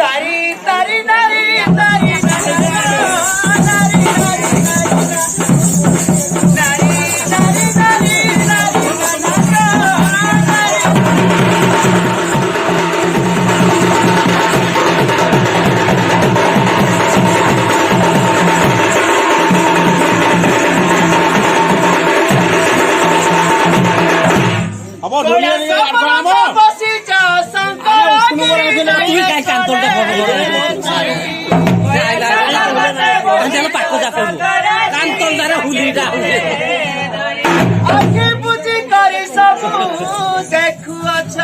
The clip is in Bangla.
Tari, tari, na. পাক কান্তল দ্বারা হুলিটা হুলি দেখুয়াছ